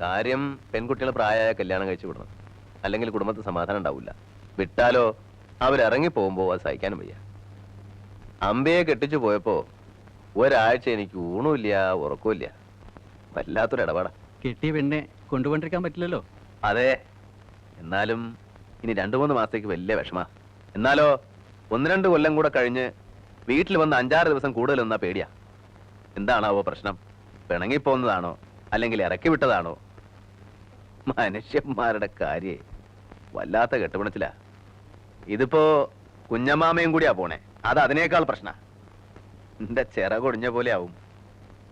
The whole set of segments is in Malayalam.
കാര്യം പെൺകുട്ടികളെ പ്രായമായ കല്യാണം കഴിച്ചു വിടണം. അല്ലെങ്കിൽ കുടുംബത്തിൽ സമാധാനം ഉണ്ടാവില്ല. വിട്ടാലോ അവരിറങ്ങി പോകുമ്പോൾ അത് സഹിക്കാനും വയ്യ. അമ്പയെ കെട്ടിച്ചു പോയപ്പോ ഒരാഴ്ച എനിക്ക് ഊണുമില്ല ഉറക്കമില്ല വല്ലാത്തൊരു ഇടപാടാ. കെട്ടിയ പെണ്ണെ കൊണ്ടുപോണ്ടിരിക്കാൻ പറ്റില്ലല്ലോ. അതെ. എന്നാലും ഇനി രണ്ടു മൂന്ന് മാസത്തേക്ക് വലിയ വിഷമ. എന്നാലോ ഒന്ന് രണ്ട് കൊല്ലം കൂടെ കഴിഞ്ഞ് വീട്ടിൽ വന്ന് അഞ്ചാറ് ദിവസം കൂടുതൽ നിന്നാ പേടിയാ. എന്താണാവോ പ്രശ്നം? പിണങ്ങിപ്പോന്നതാണോ അല്ലെങ്കിൽ ഇറക്കി വിട്ടതാണോ? മനുഷ്യന്മാരുടെ കാര്യേ വല്ലാത്ത കെട്ടുപണത്തില ഇതിപ്പോ കുഞ്ഞമാമയും കൂടിയാ പോണേ. അത് അതിനേക്കാൾ പ്രശ്ന. എന്റെ ചിറകൊടിഞ്ഞ പോലെ ആവും.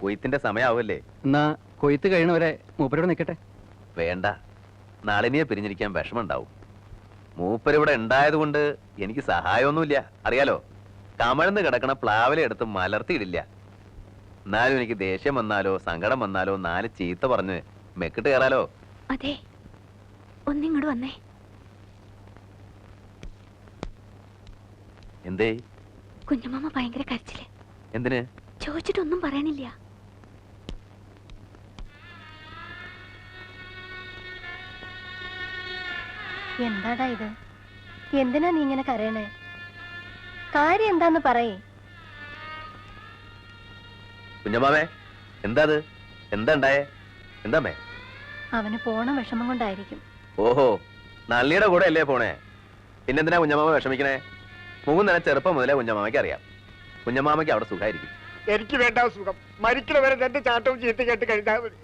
കൊയ്ത്തിന്റെ സമയാവല്ലേ എന്നാ കൊയ്ത്ത് കഴിയണവരെ മൂപ്പരോട് നിൽക്കട്ടെ വേണ്ട. നളിനിയെ പിരിഞ്ഞിരിക്കാൻ വിഷമമുണ്ടാവും. മൂപ്പരിവിടെ ഉണ്ടായത് കൊണ്ട് എനിക്ക് സഹായമൊന്നുമില്ല. അറിയാലോ? കമഴ്ന്ന് കിടക്കണ പ്ലാവിലെ എടുത്ത് മലർത്തിയിടില്ല. എന്നാലും എനിക്ക് ദേഷ്യം വന്നാലോ സങ്കടം വന്നാലോ നാല് ചീത്ത പറഞ്ഞ് മെക്കിട്ട് കയറാലോ. അതെ. ഒന്നിങ്ങോട്ട് വന്നേ. എന്തേ? കുഞ്ഞമ്മ ഭയങ്കര കരച്ചിൽ. എന്തിന്? ചോദിച്ചിട്ടൊന്നും പറയാനില്ല എന്താടാ ഇത്? എന്തിനാ നീ ഇങ്ങനെ കരയണേ? കാര്യം എന്താന്ന് പറയേ. കുഞ്ഞമ്മാമേ എന്താ അത് എന്താ ഉണ്ടായേ? എന്താമേ അവന് പോണ വിഷമം കൊണ്ടായിരിക്കും. ഓഹോ നല്ലിയുടെ കൂടെ അല്ലേ പോണേ? പിന്നെന്തിനാ കുഞ്ഞമ്മാമ വിഷമിക്കണേ? മൂന്നര ചെറുപ്പം മുതലേ കുഞ്ഞമ്മാമയ്ക്ക് അറിയാം. കുഞ്ഞമ്മാമയ്ക്ക് അവിടെ സുഖമായിരിക്കും. എനിക്ക് വേണ്ട സുഖം. മരിക്കണ വരെ എന്റെ ചാട്ടവും ചീത്ത കേട്ട് കഴിഞ്ഞാൽ മതി.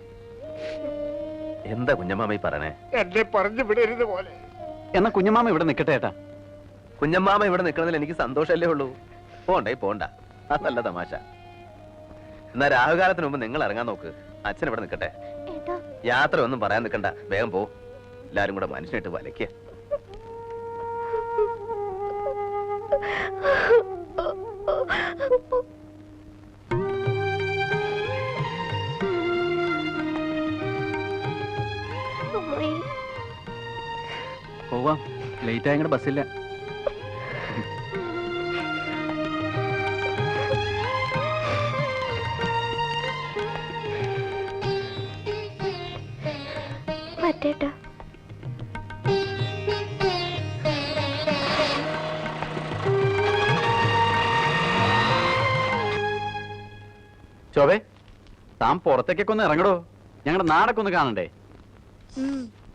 എന്താ കുഞ്ഞമ്മാമ ഈ പറയണേ? എന്നെ പറഞ്ഞു വിടരുത് പോലെ എന്നാ കുഞ്ഞമാമ ഇവിടെ നിൽക്കട്ടെ ഏട്ടാ. കുഞ്ഞമ്മാമ ഇവിടെ നിൽക്കുന്നതിൽ എനിക്ക് സന്തോഷമല്ലേ ഉള്ളൂ. പോണ്ടേ പോണ്ട. അതല്ല തമാശ. എന്നാ രാഹുകാലത്തിന് മുമ്പ് നിങ്ങൾ ഇറങ്ങാൻ നോക്ക്. അച്ഛൻ ഇവിടെ നിൽക്കട്ടെ. യാത്ര ഒന്നും പറയാൻ നിൽക്കണ്ട. വേഗം പോ. എല്ലാരും കൂടെ മനുഷ്യനായിട്ട് വലയ്ക്കുക അമ്മായി, പോവാം. ലേറ്റ് ആയ ബസ്സില്ല പറ്റേട്ടാ. ശോഭേ താൻ പുറത്തേക്കൊക്കെ ഒന്ന് ഇറങ്ങടോ. ഞങ്ങളുടെ നാടൊക്കെ ഒന്ന് കാണണ്ടേ?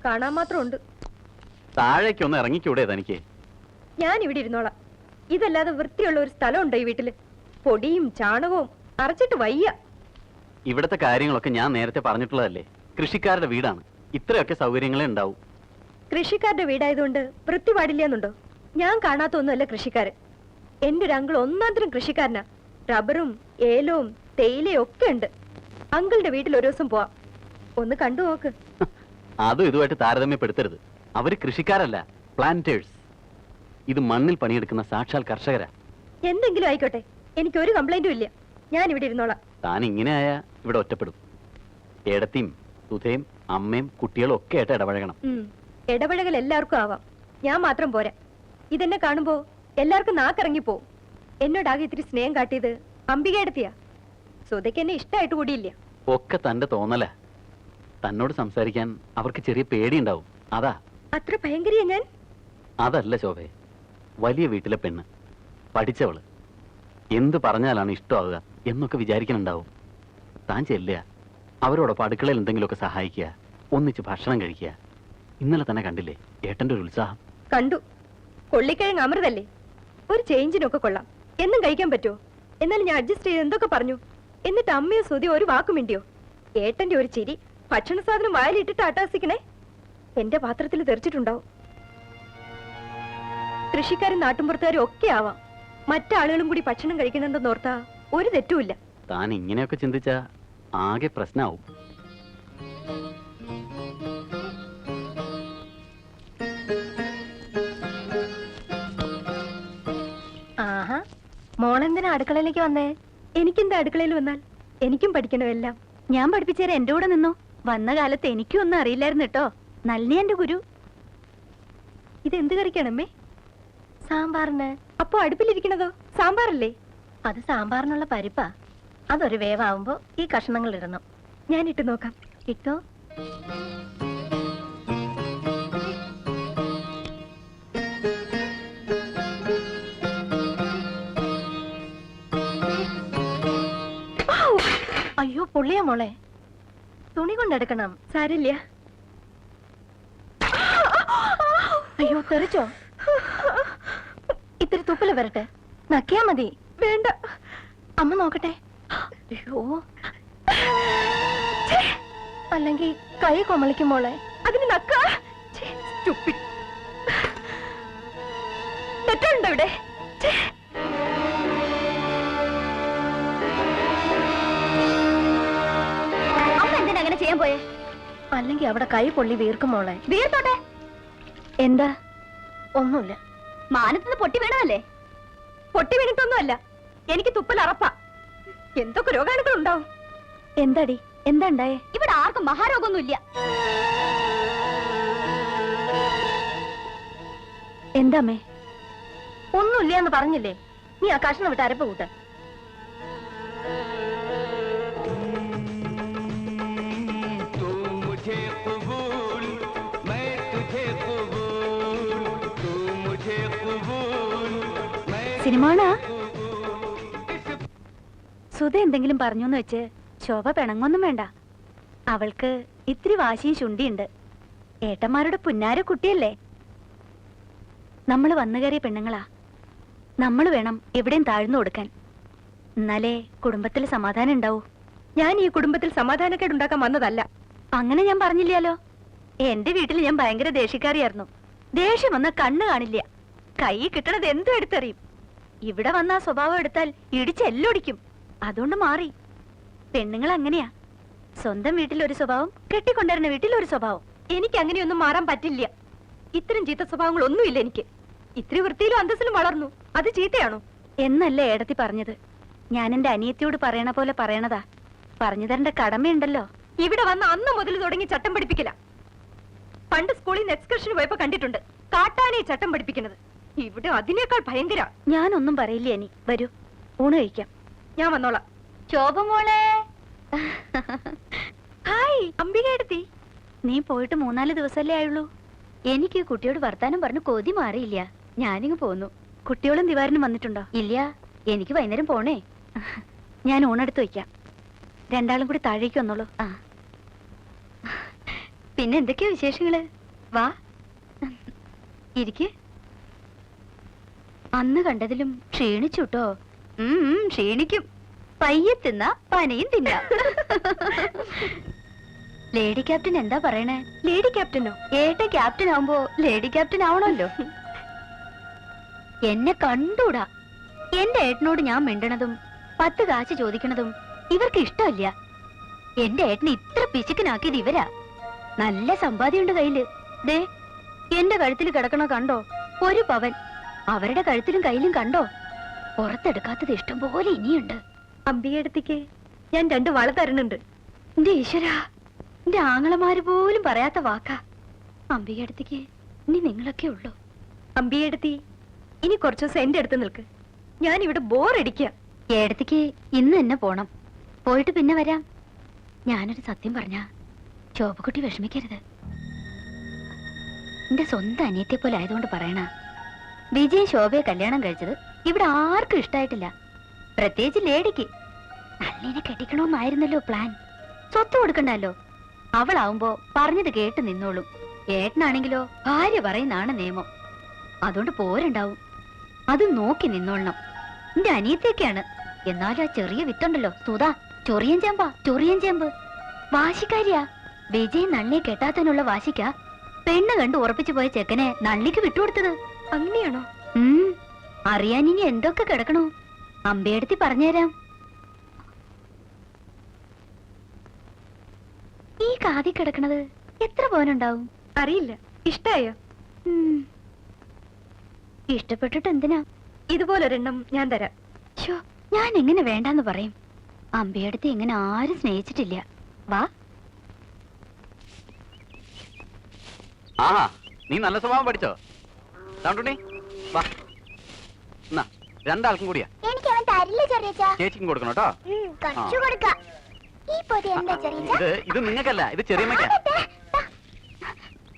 കാണാൻ മാത്രം ഉണ്ട് താഴേക്ക് ഒന്ന് ഇറങ്ങിക്കൂടെ തനിക്ക്? ഞാൻ ഇവിടെ ഇരുന്നോളാം. ഇതല്ലാതെ വൃത്തിയുള്ള ഒരു സ്ഥലം സ്ഥലമുണ്ടോ ഈ വീട്ടിൽ? പൊടിയും ചാണകവും അറച്ചിട്ട് വയ്യ. ഇവിടത്തെ കാര്യങ്ങളൊക്കെ ഞാൻ നേരത്തെ പറഞ്ഞിട്ടുള്ളതല്ലേ? കൃഷിക്കാരുടെ വീടാണ്. ഇത്രയൊക്കെ സൗകര്യങ്ങളെ ഉണ്ടാവൂ. കൃഷിക്കാരുടെ വീടായതുകൊണ്ട് വൃത്തി പാടില്ലെന്നുണ്ടോ? ഞാൻ കാണാത്ത ഒന്നുമല്ല കൃഷിക്കാരൻ. എന്റെ ഒരു അങ്കിൾ ഒന്നാന്തരം കൃഷിക്കാരനാ. റബ്ബറും ഏലവും തേയിലയും ഒക്കെ ഉണ്ട്. അങ്കിളുടെ വീട്ടിൽ ഒരു ദിവസം പോവാം. ഒന്ന് കണ്ടു നോക്ക്. അതും ഇതുമായിട്ട് താരതമ്യപ്പെടുത്തരുത്. അവർ കൃഷിക്കാരല്ല പ്ലാന്റേഴ്സ് ഇത് മണ്ണിൽ പണിയെടുക്കുന്ന സാക്ഷാൽ കർഷകരാ. എന്തെങ്കിലും ആയിക്കോട്ടെ. എനിക്ക് ഒരു കംപ്ലൈന്റും ഇല്ല. ഞാൻ ഇവിടെ ഇരുന്നോളാം. താൻ ഇങ്ങനെ ആയാ ഇവിടെ ഒറ്റപ്പെടും. ഏടത്തിയും സുധയും അമ്മയും കുട്ടികളും ഒക്കെ ആയിട്ട് ഇടപഴകണം. ഇടപഴകൽ എല്ലാവർക്കും ആവാം. ഞാൻ മാത്രം പോരാ. ഇതെന്നെ കാണുമ്പോ എല്ലാവർക്കും നാക്കിറങ്ങിപ്പോവും എന്നോടാകെ ഇത്തിരി സ്നേഹം കാട്ടിയത് അംബികയെടുത്തിയാ സ്വതയ്ക്ക് എന്നെ ഇഷ്ടമായിട്ട് കൂടിയില്ല. ഒക്കെ തന്റെ തോന്നല. തന്നോട് സംസാരിക്കാൻ അവർക്ക് ചെറിയ പേടിയുണ്ടാവും. അതാ. അത്ര ഭയങ്കരിയാ ഞാൻ? അതല്ല ശോഭേ. വലിയ വീട്ടിലെ പെണ്ണ്. പഠിച്ചവൾ. എന്ത് പറഞ്ഞാലാണ് ഇഷ്ടമാവുക എന്നൊക്കെ വിചാരിക്കണുണ്ടാവും. താൻ ചെല്ലുക. അവരോടൊപ്പം അടുക്കളയിൽ എന്തെങ്കിലുമൊക്കെ സഹായിക്കുക ഒന്നിച്ച് ഭക്ഷണം കഴിക്കുക. ഇന്നലെ തന്നെ കണ്ടില്ലേ ഏട്ടന്റെ ഒരു ഉത്സാഹം. കണ്ടു. കൊള്ളിക്കിഴങ്ങ് അമൃതല്ലേ? ഒരു ചേഞ്ചിനൊക്കെ കൊള്ളാം. എന്നും കഴിക്കാൻ പറ്റുമോ? എന്നാലും ഞാൻ അഡ്ജസ്റ്റ് ചെയ്ത് എന്തൊക്കെ പറഞ്ഞു? എന്നിട്ട് അമ്മയോ സുതി ഒരു വാക്കും മിണ്ടിയോ? ഏട്ടന്റെ ഒരു ചിരി ഭക്ഷണ സാധനം വായിലിട്ടിട്ട് അട്ടാസിക്കണേ? എന്റെ പാത്രത്തിൽ തെറിച്ചിട്ടുണ്ടാവും. കൃഷിക്കാരും നാട്ടുമ്പുറത്തുകാരും ഒക്കെ ആവാം. മറ്റാളുകളും കൂടി ഭക്ഷണം കഴിക്കണമെന്ന് ഓർത്താ ഒരു തെറ്റുമില്ല. താൻ ഇങ്ങനെയൊക്കെ ചിന്തിച്ചാ ആകെ പ്രശ്നമാവും ആഹാ മോളെന്തിനാ അടുക്കളയിലേക്ക് വന്നേ? എനിക്കെന്താ അടുക്കളയിൽ വന്നാൽ? എനിക്കും പഠിക്കണമെല്ലാം. ഞാൻ പഠിപ്പിച്ചേരാ എന്റെ കൂടെ നിന്നോ? വന്ന കാലത്ത് എനിക്കും ഒന്നും അറിയില്ലായിരുന്നു കേട്ടോ. നല്ല എന്റെ ഗുരു. ഇത് എന്ത് കറിക്കാണമ്മേ? സാമ്പാറിന്. അപ്പൊ അടുപ്പിലിരിക്കണതോ? സാമ്പാറല്ലേ? അത് സാമ്പാറിനുള്ള പരിപ്പാ. അതൊരു വേവാവുമ്പോ ഈ കഷ്ണങ്ങൾ ഇടണം ഞാൻ ഇട്ട്? നോക്കാം ഇട്ടോ അയ്യോ പൊള്ളിയ മോളെ. തുണി കൊണ്ടെടുക്കണം. സാരില്ല. അയ്യോ തെറിച്ചോ? ഇത്തിരി തുപ്പൽ വരട്ടെ. നക്കിയാ മതി. വേണ്ട. അമ്മ നോക്കട്ടെ. അയ്യോ. അല്ലെങ്കിൽ കൈ കൊമളിക്കും മോളെ. അതിന് നക്ക. തെറ്റുണ്ടോ ഇവിടെ? ഛേ. അമ്മ എന്തിനാ അങ്ങനെ ചെയ്യാൻ പോയേ? അല്ലെങ്കിൽ അവിടെ കൈ പൊള്ളി വീർക്കും മോളെ. വീർത്തോട്ടെ. എന്താ? ഒന്നുമില്ല. മാനത്തുനിന്ന് പൊട്ടി വീണതല്ലേ? പൊട്ടി വീണിട്ടൊന്നുമല്ല. എനിക്ക് തുപ്പൽ അറപ്പാ. എന്തൊക്കെ രോഗാണുക്കൾ ഉണ്ടാവും എന്താടി? എന്താ ഉണ്ടായേ? ഇവിടെ ആർക്കും മഹാരോഗമൊന്നുമില്ല. എന്താമ്മേ? ഒന്നുമില്ല എന്ന് പറഞ്ഞില്ലേ? നീ ആ കഷ്ണം വിട്ട് അരപ്പ് കൂട്ട. तू സുധ എന്തെങ്കിലും പറഞ്ഞു എന്ന് വെച്ച് ശോഭ പിണങ്ങൊന്നും വേണ്ട. അവൾക്ക് ഇത്തിരി വാശിയും ശുണ്ടിയുണ്ട്. ഏട്ടന്മാരുടെ പുന്നാര കുട്ടിയല്ലേ? നമ്മൾ വന്നു കയറിയ പെണ്ണുങ്ങളാ. നമ്മൾ വേണം എവിടെയും താഴ്ന്നു കൊടുക്കാൻ. എന്നാലേ കുടുംബത്തിൽ സമാധാനം ഉണ്ടാവൂ. ഞാൻ ഈ കുടുംബത്തിൽ സമാധാനക്കേട് ഉണ്ടാക്കാൻ വന്നതല്ല. അങ്ങനെ ഞാൻ പറഞ്ഞില്ലല്ലോ. എന്റെ വീട്ടിൽ ഞാൻ ഭയങ്കര ദേഷ്യക്കാരിയായിരുന്നു. ദേഷ്യം വന്ന കണ്ണ് കാണില്ല. കൈ കിട്ടണത് എന്തും എടുത്തെറിയും. ഇവിടെ വന്ന ആ സ്വഭാവം എടുത്താൽ ഇടിച്ച് എല്ലൊടിക്കും. അതുകൊണ്ട് മാറി. പെണ്ണുങ്ങൾ അങ്ങനെയാ. സ്വന്തം വീട്ടിൽ ഒരു സ്വഭാവം കെട്ടിക്കൊണ്ടിരുന്ന വീട്ടിൽ ഒരു സ്വഭാവം. എനിക്ക് അങ്ങനെയൊന്നും മാറാൻ പറ്റില്ല. ഇത്തരം ചീത്ത സ്വഭാവങ്ങൾ ഒന്നുമില്ല എനിക്ക്. ഇത്തിരി വൃത്തിയിലും അന്തസ്സിലും വളർന്നു. അത് ചീത്തയാണോ? എന്നല്ല ഏടത്തി പറഞ്ഞത്. ഞാൻ എന്റെ അനിയത്തിയോട് പറയണ പോലെ പറയണതാ. പറഞ്ഞു തരേണ്ട കടമയുണ്ടല്ലോ. ഇവിടെ വന്ന അന്ന് മുതൽ തുടങ്ങി ചട്ടം പഠിപ്പിക്കല. പണ്ട് സ്കൂളിൽ നിന്ന് എക്സ്കർഷന് പോയപ്പോ കണ്ടിട്ടുണ്ട്. കാട്ടാനെ ചട്ടം പഠിപ്പിക്കുന്നത്. ഇവിടെ അതിനേക്കാൾ ഭയങ്കര. ഞാനൊന്നും പറയില്ല ഇനി വരൂ. ഊണ് കഴിക്കാം. ഞാൻ വന്നോളാം. ശോഭമോളെ ഹായ് അംബിക എടുത്തി. നീ പോയിട്ട് മൂന്നാൽ ദിവസമല്ലേ ആയുള്ളൂ. എനിക്ക് കുട്ടിയോട് വർത്താനം പറഞ്ഞ് കൊതി മാറിയില്ല. ഞാനിങ്ങ് പോന്നു. കുട്ടിയോളും ദിവാരനും വന്നിട്ടുണ്ടോ? ഇല്ല എനിക്ക് വൈകുന്നേരം പോണേ. ഞാൻ ഊണെടുത്ത് വയ്ക്കാം. രണ്ടാളും കൂടി താഴേക്ക് വന്നോളൂ. ആ. പിന്നെ എന്തൊക്കെയാ വിശേഷങ്ങൾ? വാ. ഇരിക്ക്. അന്ന് കണ്ടതിലും ക്ഷീണിച്ചുട്ടോ ക്ഷീണിക്കും. പയ്യെ തിന്ന പനയും തിന്നാം. ലേഡി ക്യാപ്റ്റൻ എന്താ പറയണേ? ലേഡി ക്യാപ്റ്റനോ? ഏട്ട ക്യാപ്റ്റൻ ആവുമ്പോ ലേഡി ക്യാപ്റ്റൻ ആവണമല്ലോ. എന്നെ കണ്ടൂടാ. എന്റെ ഏട്ടനോട് ഞാൻ മിണ്ടണതും പത്ത് കാശ് ചോദിക്കണതും ഇവർക്ക് ഇഷ്ടമല്ല. എന്റെ ഏട്ടനെ ഇത്ര പിശുക്കനാക്കിയത് ഇവരാ. നല്ല സമ്പാദ്യമുണ്ട് കയ്യിൽ. ദേ എന്റെ കഴുത്തിൽ കിടക്കണ കണ്ടോ? ഒരു പവൻ. അവരുടെ കഴുത്തിലും കയ്യിലും കണ്ടോ? പുറത്തെടുക്കാത്തത് ഇഷ്ടം പോലെ ഇനിയുണ്ട്. അംബിക എടുത്തിക്ക്. ഞാൻ രണ്ട് വള തരുന്നുണ്ട്. എന്റെ ഈശ്വര എന്റെ ആങ്ങളമാര് പോലും പറയാത്ത വാക്കാ. അമ്പികടുത്തേക്ക് ഇനി നിങ്ങളൊക്കെ ഉള്ളൂ? അംബിക എടുത്തി. ഇനി കുറച്ചു ദിവസം എന്റെ അടുത്ത് നിൽക്ക്. ഞാൻ ഇവിടെ ബോർ അടിക്കുക ഏടത്തേക്ക് ഇന്ന് തന്നെ പോണം. പോയിട്ട് പിന്നെ വരാം. ഞാനൊരു സത്യം പറഞ്ഞ ശോഭക്കുട്ടി വിഷമിക്കരുത്. എന്റെ സ്വന്തം അനിയത്തെ പോലെ ആയതുകൊണ്ട് പറയണ വിജയൻ ശോഭയെ കല്യാണം കഴിച്ചത് ഇവിടെ ആർക്കും ഇഷ്ടായിട്ടില്ല. പ്രത്യേകിച്ച് ലേഡിക്ക്. നല്ലിനെ കെട്ടിക്കണമെന്നായിരുന്നല്ലോ പ്ലാൻ. സ്വത്ത് കൊടുക്കണ്ടല്ലോ. അവളാവുമ്പോ പറഞ്ഞത് കേട്ട് നിന്നോളും. ഏട്ടനാണെങ്കിലോ ഭാര്യ പറയുന്നാണ് നിയമം. അതുകൊണ്ട് പോരുണ്ടാവും. അത് നോക്കി നിന്നോളണം. എന്റെ അനിയത്തേക്കാണ് എന്നാലും ആ ചെറിയ വിത്തുണ്ടല്ലോ. സുധാ ചൊറിയൻ ചേമ്പാ ചൊറിയൻ ചേമ്പ്. വാശിക്കാരിയാ. വിജയ് നള്ളിയെ കെട്ടാത്തതിനുള്ള വാശിക്ക. പെണ്ണ് കണ്ട് ഉറപ്പിച്ചു പോയ ചെക്കനെ നള്ളിക്ക് വിട്ടുകൊടുത്തത്. അങ്ങനെയാണോ? ഉം. അറിയാൻ ഇനി എന്തൊക്കെ കിടക്കണോ? അമ്പയടുത്തി പറഞ്ഞുതരാം. ഈ കാതി കിടക്കണത് എത്ര പോനുണ്ടാവും? അറിയില്ല. ഇഷ്ടായോ. ഇഷ്ടപ്പെട്ടിട്ട് എന്തിനാ? ഇതുപോലൊരെണ്ണം ഞാൻ തരാം. ഷോ ഞാൻ എങ്ങനെ വേണ്ടാന്ന് പറയും? അമ്പയടുത്ത് ഇങ്ങനെ ആരും സ്നേഹിച്ചിട്ടില്ല. വാ. ആഹാ നീ നല്ല സ്വഭാവം പഠിച്ചോ? വാ. രണ്ടാൾക്കും കൂടിയാ. എനിക്ക് അവൻ തരില്ല ചെറിയച്ചാ. ചേച്ചിക്കും കൊടുക്കണം കേട്ടോ. കൊടുക്കാം. ഈ പൊതി എന്താ ചെറിയച്ചാ? ഇത് ഇത് നിങ്ങൾക്കല്ല ഇത് ചെറിയമ്മയ്ക്കാ.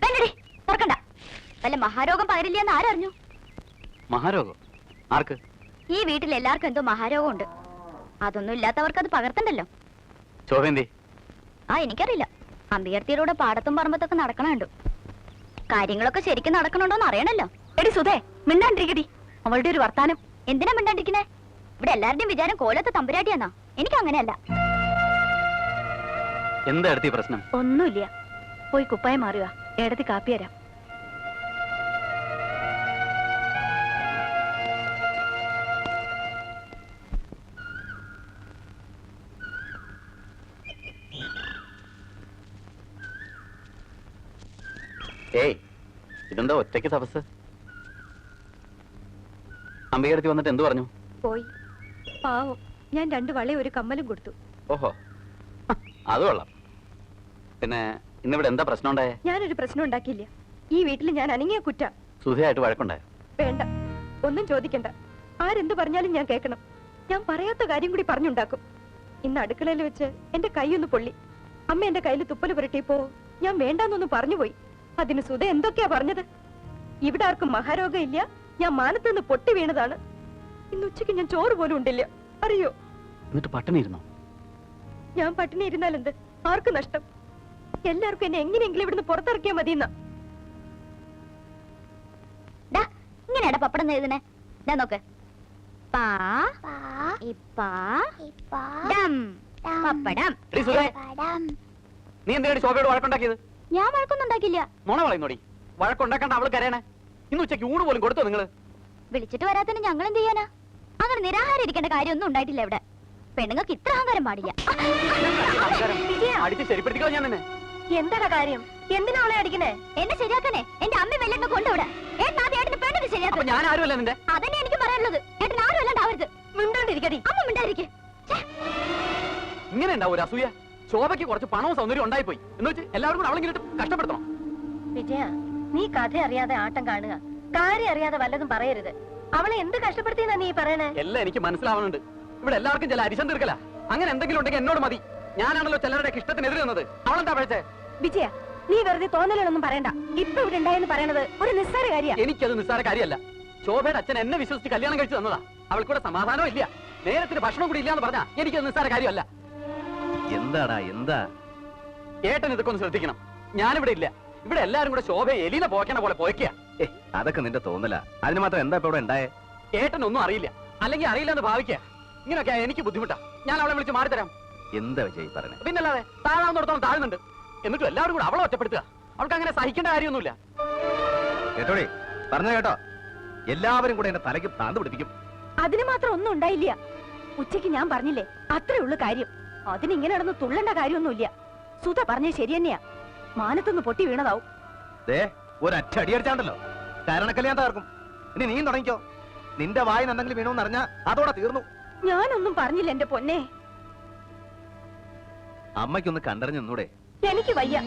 വേണ്ടടി തുറക്കണ്ട. വല്ല മഹാരോഗം പകരില്ല എന്ന് ആരറിഞ്ഞു? മഹാരോഗം? ആർക്ക്? ഈ വീട്ടിൽ എല്ലാവർക്കും എന്തോ മഹാരോഗം ഉണ്ട് അതൊന്നും ഇല്ലാത്തവർക്ക് അത് പകർത്തണ്ടല്ലോ. ചോദ്യന്തി ആ എനിക്കറിയില്ല. അമ്പിയർത്തിയിലൂടെ പാടത്തും പറമ്പത്തൊക്കെ നടക്കണുണ്ട്. കാര്യങ്ങളൊക്കെ ശരിക്കും നടക്കണുണ്ടോന്ന് അറിയണല്ലോ. എടി സുധേ മിണ്ടാണ്ടിരിക്കടി. അവളുടെ ഒരു വർത്താനം. എന്തിനാ മിണ്ടാണ്ടിരിക്കണേ? ഇവിടെ എല്ലാവരുടെയും വിചാരം കോലത്തെ തമ്പുരാട്ടിയാന്നാ. എനിക്ക് അങ്ങനെയല്ല. എന്താ എടുത്തി പ്രശ്നം? ഒന്നുമില്ല. പോയി കുപ്പായം മാറുക ഏടത്തി കാപ്പി തരാം. ഏയ് ഇതെന്താ ഒറ്റയ്ക്ക് തപസ്? അമ്പകടുത്ത് വന്നിട്ട് എന്ത് പറഞ്ഞു? പോയി. പാവം. ഞാൻ രണ്ട് വളയും ഒരു കമ്മലും കൊടുത്തു. ഓഹോ. അത് കൊള്ളാം. പിന്നെ ഇന്നിവിടെ എന്താ പ്രശ്നം ഉണ്ടായേ? ഞാനൊരു പ്രശ്നം ഉണ്ടാക്കിയില്ല. ഈ വീട്ടിൽ ഞാൻ അനങ്ങിയ കുറ്റ. സുധയായിട്ട് വഴക്കുണ്ടായോ? വേണ്ട. ഒന്നും ചോദിക്കണ്ട. ആരെന്ത് പറഞ്ഞാലും ഞാൻ കേൾക്കണം. ഞാൻ പറയാത്ത കാര്യം കൂടി പറഞ്ഞുണ്ടാക്കും. ഇന്ന് അടുക്കളയിൽ വെച്ച് എന്റെ കൈയൊന്ന് പൊള്ളി. അമ്മ എന്റെ കയ്യിൽ തുപ്പൽ പുരട്ടിയപ്പോ ഞാൻ വേണ്ടാന്നൊന്ന് പറഞ്ഞുപോയി. അതിന് സുധ എന്തൊക്കെയാ പറഞ്ഞത്? ഇവിടെ ആർക്കും മഹാരോഗം ഇല്ല. ഞാൻ മാനത്ത് നിന്ന് പൊട്ടി വീണതാണ്. ഇന്ന് ഉച്ചയ്ക്ക് ഞാൻ ചോറ് പോലും ഉണ്ടില്ല. അറിയോ? എന്നിട്ട് പട്ടിണി ഇരുന്നോ? ഞാൻ പട്ടിണി ഇരുന്നാൽ എന്ത് ആർക്ക് നഷ്ടം? എല്ലാവർക്കും എന്നെ എങ്ങനെയെങ്കിലും ഇവിടുന്ന് പുറത്തിറക്കിയാ മതിയെന്നാ. ഡാ ഇങ്ങനെയാടാ പപ്പടം എഴുതണേ ഇതാ നോക്ക്. നീ എന്തിനാണ് ശോഭയോട് വഴക്കുണ്ടാക്കിയത്? ഞാൻ വഴക്കൊന്നും ഉണ്ടാക്കില്ല നുണ പറയുന്നോടി വഴക്കുണ്ടാക്കണ്ട അവൾ കരയണേ. ഇന്ന് ഉച്ചയ്ക്ക് ഊണ് പോലും കൊടുത്തോ നിങ്ങൾ? വിളിച്ചിട്ട് വരാത്തതിന് ഞങ്ങൾ എന്ത് ചെയ്യാനാ? അങ്ങനെ നിരാഹാരം ഇരിക്കേണ്ട കാര്യമൊന്നും ഉണ്ടായിട്ടില്ല ഇവിടെ. പെണ്ണുങ്ങൾക്ക് ഇത്ര അഹങ്കാരം പാടില്ല. അടിച്ച് ശരിപ്പെടുത്തിക്കോ ഞാൻ തന്നെ എന്താടാ കാര്യം? എന്തിനാ അവളെ അടിക്കണേ എന്നെ ശരിയാക്കണേ. എന്റെ അമ്മ വെല്ലൊക്കെ കൊണ്ടുവിടെ ഏട്ടൻ ആദ്യം ഏട്ടന് പെണ്ണിന് ശരിയാക്കും. ഞാൻ ആരുമല്ല നിന്റെ? അതന്നെ എനിക്ക് പറയാനുള്ളത്. ഏട്ടൻ ആരും അല്ലാണ്ടാവരുത് മിണ്ടാണ്ടിരിക്കടി. അമ്മ മിണ്ടായിരിക്കേ ഇങ്ങനെ ഉണ്ടാവും ഒരു അസൂയ? ശോഭയ്ക്ക് കുറച്ച് പണവും സൗന്ദര്യം ഉണ്ടായിപ്പോയി. എന്ന് വെച്ച് എല്ലാവരും അവളെങ്കിലും കഷ്ടപ്പെടുത്തണം. വിജയ നീ കഥ അറിയാതെ ആട്ടം കാണുക. കാര്യം അറിയാതെ വല്ലതും പറയരുത്. അവളെ എന്ത് കഷ്ടപ്പെടുത്തിയെന്നാ നീ പറയണേ? എല്ലാം എനിക്ക് മനസ്സിലാവുന്നുണ്ട് ഇവിടെ എല്ലാവർക്കും ചില അരിശം തീർക്കല. അങ്ങനെ എന്തെങ്കിലും ഉണ്ടെങ്കിൽ എന്നോട് മതി. ഞാനാണല്ലോ ചിലരുടെ ഇഷ്ടത്തിനെതിരെ നിന്നത്. അവളെന്താ പഴച്ചേ? വിജയ നീ വെറുതെ തോന്നലുകളൊന്നും പറയണ്ട. ഇപ്പൊ ഇവിടെ ഉണ്ടായെന്ന് പറയണത് ഒരു നിസ്സാര കാര്യ. എനിക്കത് നിസ്സാര കാര്യമല്ല. ശോഭയുടെ അച്ഛൻ എന്നെ വിശ്വസിച്ച് കല്യാണം കഴിച്ചു തന്നതാ. അവൾക്കൂടെ സമാധാനവും ഇല്ല. നേരത്തിന് ഭക്ഷണം കൂടി ഇല്ലാന്ന് പറഞ്ഞാ എനിക്കത് നിസ്സാര കാര്യമല്ല. എന്താടാ എന്താ? ഏട്ടൻ ഇതൊക്കെ ഒന്ന് ശ്രദ്ധിക്കണം. ഞാനിവിടെ ഇല്ല. ഇവിടെ എല്ലാരും കൂടെ ശോഭ എലിനെ പോക്കണ പോലെ പോയ്ക്കുക അതൊക്കെ നിന്റെ തോന്നല. അതിന് മാത്രം എന്താ ഇപ്പൊ ഇവിടെ ഉണ്ടായേ? ഏട്ടൻ ഒന്നും അറിയില്ല. അല്ലെങ്കിൽ അറിയില്ലെന്ന് ഭാവിക്കുക ഇങ്ങനൊക്കെ എനിക്ക് ബുദ്ധിമുട്ടാ. ഞാൻ അവളെ വിളിച്ച് മാറിത്തരാം എന്താ വിജയ് പറഞ്ഞു പിന്നല്ലാതെ താഴാവുന്നിടത്തോളം താഴുന്നുണ്ട്. എന്നിട്ടും എല്ലാവരും കൂടെ അവളെ ഒറ്റപ്പെടുത്തുക. അവൾക്ക് അങ്ങനെ സഹിക്കേണ്ട കാര്യമൊന്നുമില്ല. കേട്ടോടി പറഞ്ഞ കേട്ടോ. എല്ലാവരും കൂടെ എന്റെ തലയ്ക്ക് താന്ത് പിടിപ്പിക്കും. അതിന് മാത്രം ഒന്നും ഉണ്ടായില്ല. ഉച്ചയ്ക്ക് ഞാൻ പറഞ്ഞില്ലേ അത്രേ ഉള്ളു കാര്യം. അതിനിങ്ങനെ നടന്ന് തുള്ളേണ്ട കാര്യമൊന്നുമില്ല. സുധ പറഞ്ഞ ശരി തന്നെയാ. മാനത്തുനിന്ന് പൊട്ടി വീണതാവും. അടിച്ചാണ്ടല്ലോ. കാരണക്കൽ ഞാൻ തകർക്കും. ഇനി നീ തുടങ്ങിക്കോ. നിന്റെ വായന എന്തെങ്കിലും വീണോന്ന് അറിഞ്ഞാ അതോടെ തീർന്നു. ഞാനൊന്നും പറഞ്ഞില്ല എന്റെ പൊന്നെ. അമ്മയ്ക്കൊന്ന് കണ്ടറിഞ്ഞൂടെ എനിക്ക് വയ്യ.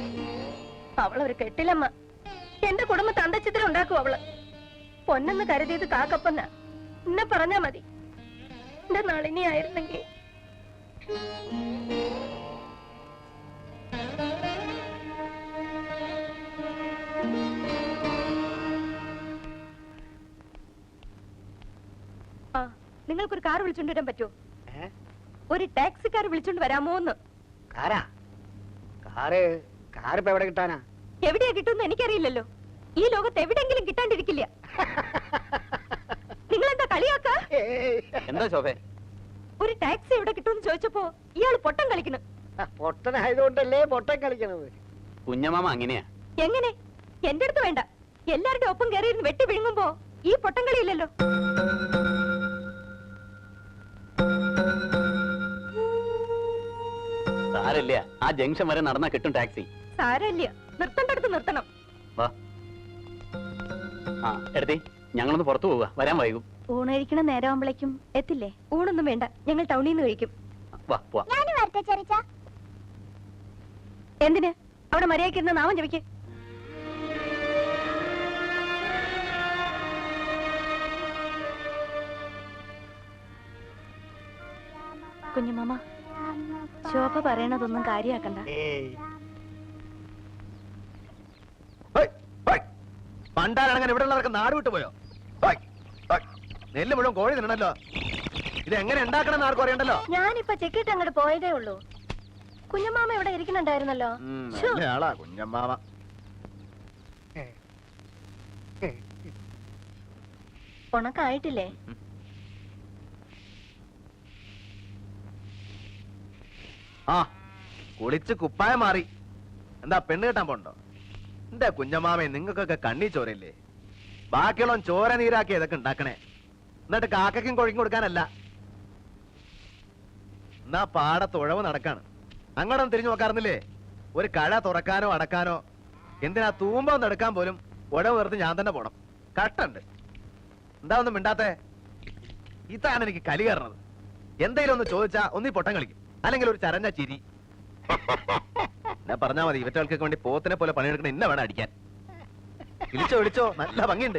അവളൊരു കെട്ടിലമ്മ. എന്റെ കുടുംബത്തെ അന്തച്ചിത്രം ഉണ്ടാക്കും അവൾ. പൊന്നെന്ന് കരുതിയത് കാക്കപ്പന്ന. എന്നെ പറഞ്ഞാ മതി. എന്റെ നളിനി ആയിരുന്നെങ്കിൽ നിങ്ങൾക്കൊരു കാർ വിളിച്ചോണ്ട് വരാൻ പറ്റുമോ? ഒരു ടാക്സിക്കാർ വിളിച്ചോണ്ട് വരാമോ എന്ന് കാരാ? കാറ് കാറ് ഇപ്പൊ എവിടെ കിട്ടാനാ? എവിടെയാ കിട്ടുമെന്ന് എനിക്കറിയില്ലല്ലോ. ഈ ലോകത്ത് എവിടെങ്കിലും കിട്ടാണ്ടിരിക്കില്ല. നിങ്ങൾ എന്താ കളിയാക്ക. എന്താ ശോഭേ? ഒരു ടാക്സി എവിടെ കിട്ടുമെന്ന് ചോദിച്ചപ്പോ ഇയാൾ പൊട്ടം കളിക്കുന്നു. പൊട്ടനായതുകൊണ്ടല്ലേ പൊട്ടം കളിക്കണത്? കുഞ്ഞമാമ അങ്ങനെയാ. എങ്ങനെ? എന്റെ അടുത്ത് വേണ്ട. എല്ലാവരുടെ ഒപ്പം കയറിയിരുന്ന് വെട്ടി വിഴുങ്ങുമ്പോ ഈ പൊട്ടം കളിയില്ലല്ലോ. സാരല്ല ആ ജംഗ്ഷൻ വരെ നടന്നാ കിട്ടും ടാക്സി. സാരല്ല നിർത്തണ്ടടുത്ത് നിർത്തണം. വാ. ആ എടുത്തി. ഞങ്ങളൊന്ന് പുറത്തു പോവുക. വരാൻ വൈകും. ഊണഴിക്കണ നേരമാകുമ്പോഴേക്കും എത്തില്ലേ? ഊണൊന്നും വേണ്ട. ഞങ്ങൾ ടൗണിൽ നിന്ന് കഴിക്കും. വാ പോവാ. എന്തിന്? അവിടെ മര്യാദയ്ക്ക് ഇരുന്ന് നാമം ജപിക്ക്. കുഞ്ഞുമാമ. ശോഭ പറയണതൊന്നും കാര്യാക്കണ്ട. ഏയ്. Hey, hey. പണ്ടാരങ്ങനെ ഇവിടെ ഉള്ളവർക്ക് നാട് വിട്ടു പോയോ. നെല്ല് മുഴുവൻ കോഴി തിന്നണല്ലോ. ഇത് എങ്ങനെ ഉണ്ടാക്കണം എന്ന് ആർക്കും അറിയണ്ടല്ലോ? ഞാനിപ്പൊ ചെക്കിട്ട് അങ്ങോട്ട് പോയതേ ഉള്ളൂ. കുഞ്ഞമ്മാമ ഇവിടെ ഇരിക്കുന്നുണ്ടായിരുന്നല്ലോ. ആളാ കുഞ്ഞമ്മാവ ഉണക്കായിട്ടില്ലേ? ആ കുളിച്ച് കുപ്പായം മാറി. എന്താ പെണ്ണ് കെട്ടാൻ പോണ്ടോ? എന്താ കുഞ്ഞമാമേ നിങ്ങൾക്കൊക്കെ കണ്ണി ചോരയില്ലേ? ബാക്കിയുള്ള ചോര നീരാക്കി ഇതൊക്കെ ഉണ്ടാക്കണേ. എന്നിട്ട് കാക്കയ്ക്കും കൊഴിക്കും കൊടുക്കാനല്ല. എന്നാ പാടത്ത് ഉഴവ് നടക്കാണ്. അങ്ങോട്ടൊന്നും തിരിഞ്ഞു നോക്കാറുന്നില്ലേ ഒരു കഴ തുറക്കാനോ അടക്കാനോ എന്തിനാ തൂമ്പ ഒന്ന് എടുക്കാൻ പോലും ഉഴവ് വെറുതെ ഞാൻ തന്നെ പോണം. കട്ടുണ്ട്. എന്താ ഒന്നും മിണ്ടാത്തേ? ഇതാണ് എനിക്ക് കലി കയറണത്. എന്തെങ്കിലും ഒന്ന് ചോദിച്ചാ ഒന്നീ പൊട്ടം കളിക്കും. അല്ലെങ്കിൽ ഒരു ചരഞ്ഞ ചിരി. ഞാൻ പറഞ്ഞാ മതി ഇവറ്റകൾക്കൊക്കെ വേണ്ടി പോത്തിനെ പോലെ പണിയെടുക്കണ ഇന്ന വേണം അടിക്കാൻ. വിളിച്ചോ വിളിച്ചോ നല്ല ഭംഗിയുണ്ട്.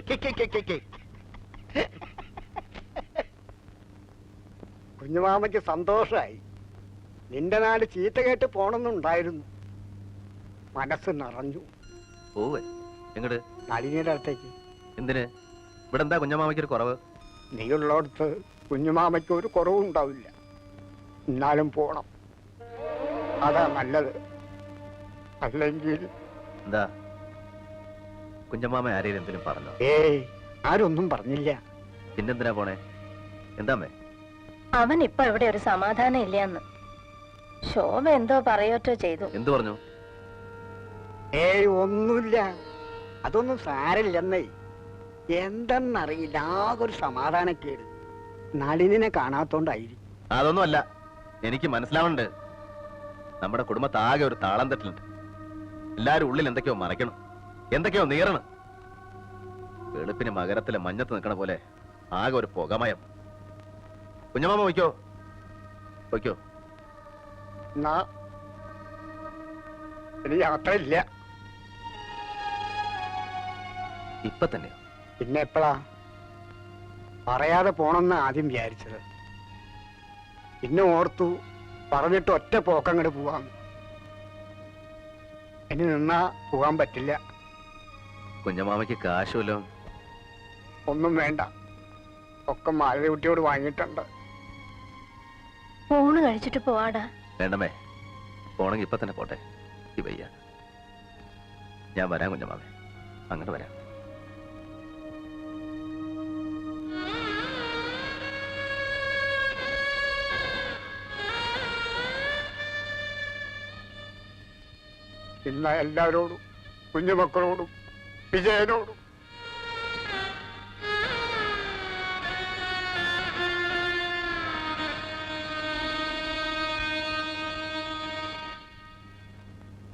കുഞ്ഞുമാമയ്ക്ക് സന്തോഷമായി നിന്റെ നാട് ചീത്ത കേട്ട് പോണെന്നുണ്ടായിരുന്നു. മനസ്സ് നിറഞ്ഞു. പോവേ. എങ്ങട്? നളിനിയുടെ അടുത്തേക്ക്. എന്തിന്? ഇവിടെന്താ കുഞ്ഞമാമയ്ക്ക് ഒരു കുറവ്? നീ ഉള്ളടത്ത് കുഞ്ഞുമാമയ്ക്ക് ഒരു കുറവും ഉണ്ടാവില്ല എന്നാലും പോണം. അതാ നല്ലത്. അല്ലെങ്കിൽ എന്താ? കുഞ്ഞമ്മാമ ആരെയും എന്തിനും പറഞ്ഞോ? ഏയ് ആരൊന്നും പറഞ്ഞില്ല. പിന്നെന്തിനാ പോണേ? എന്താമേ അവൻ ഇപ്പൊ ഇവിടെ ഒരു സമാധാനം ഇല്ലാന്ന് ശോഭ എന്തോ പറയോറ്റോ ചെയ്തു. എന്തു പറഞ്ഞു? ഏയ് ഒന്നുമില്ല. അതൊന്നും സാരമില്ലെന്നേ. എന്തെന്നറിയില്ല. ആകൊരു ഒരു സമാധാനക്കേട്. നളിനെ കാണാത്തോണ്ടായിരിക്കും. അതൊന്നും അല്ല എനിക്ക് മനസ്സിലാവുന്നുണ്ട്. നമ്മുടെ കുടുംബത്താകെ ഒരു താളം തെറ്റിലുണ്ട്. എല്ലാരും ഉള്ളിൽ എന്തൊക്കെയോ മറയ്ക്കണം. എന്തൊക്കെയോ നീറണം. വെളുപ്പിന് മകരത്തിലെ മഞ്ഞത്ത് നിൽക്കണ പോലെ ആകെ ഒരു പുകമയം. കുഞ്ഞമാമ വയ്ക്കോ? വയ്ക്കോ? യാത്രയില്ല. ഇപ്പൊ തന്നെ പിന്നെ എപ്പോഴാ പറയാതെ പോണെന്ന് ആദ്യം വിചാരിച്ചത്. പിന്നെ ഓർത്തു പറഞ്ഞിട്ട് ഒറ്റ പോക്കങ്ങോട്ട് പോവാം. ഇനി നിന്നാ പോകാൻ പറ്റില്ല. കുഞ്ഞമാമയ്ക്ക് കാശുമല്ലോ ഒന്നും വേണ്ട. ഒക്കെ മാലതികുട്ടിയോട് വാങ്ങിയിട്ടുണ്ട്. ഊണ് കഴിച്ചിട്ട് പോവാടാ. വേണ്ടമേ പോണെങ്കിൽ ഇപ്പൊ തന്നെ പോട്ടെ. ഈ വയ്യ. ഞാൻ വരാം കുഞ്ഞമാമേ അങ്ങോട്ട് വരാം. ഇന്ന എല്ലാവരോടും കുഞ്ഞുമക്കളോടും വിജയനോടും